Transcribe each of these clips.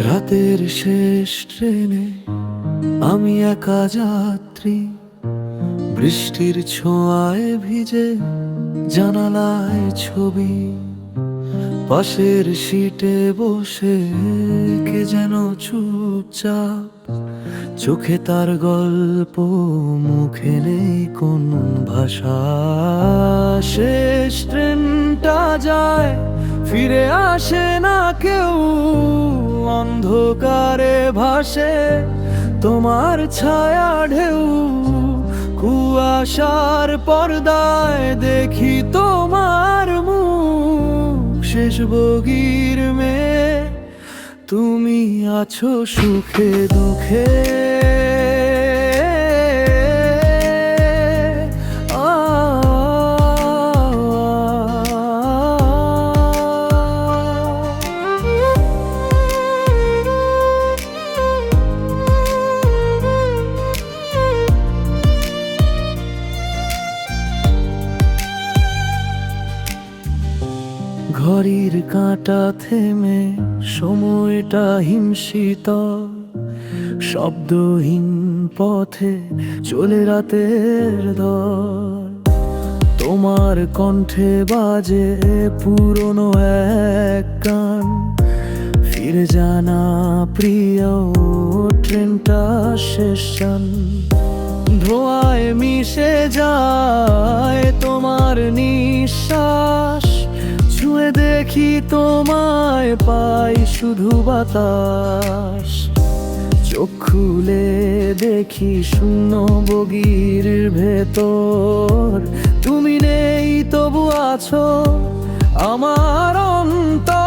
রাতের শেষ ট্রেনে আমি একা যাত্রী। বৃষ্টির ছোঁয়ায় ভিজে জানালায় ছবি। পাশের সিটে বসে কে যেন চুপচাপ চোখে তার গল্প মুখে নেই কোন ভাষা। শেষ ট্রেনটা যায়, ফিরে আসে না কেউ, অন্ধকারে ভাসে তোমার ছায়া ঢেউ। কুয়াশার পর্দায় দেখি তোমার শেষ বগির মেয়ে তুমি আছো সুখে দুঃখে। ঘড়ির কাঁটা থেমে সময়টা হিমশীত শব্দহীন পথে চলে রাতের দল। তোমার কণ্ঠে বাজে পুরনো এক গান। ফিরে জানা প্রিয়, ট্রেনটা শেষ যান। ধোঁয়ায় মিশে যায় তোমার নিঃশ্বাস। দেখি তোমায় পাই শুধু বাতাস। চোখ খুলে দেখি শূন্য বগির ভেতর। তুমি নেই তবু আছো আমার অন্তর।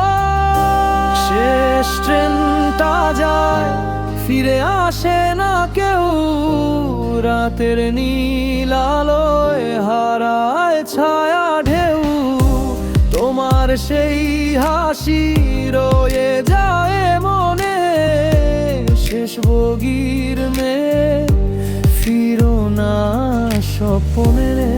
শেষ ট্রেনটা যায়, ফিরে আসে না কেউ। রাতের নীল আলোয় হারায় ছায়া তোমার সেই হাসি রয়ে যায় মনে। শেষ বগির মে ফিরো না স্বপ্নের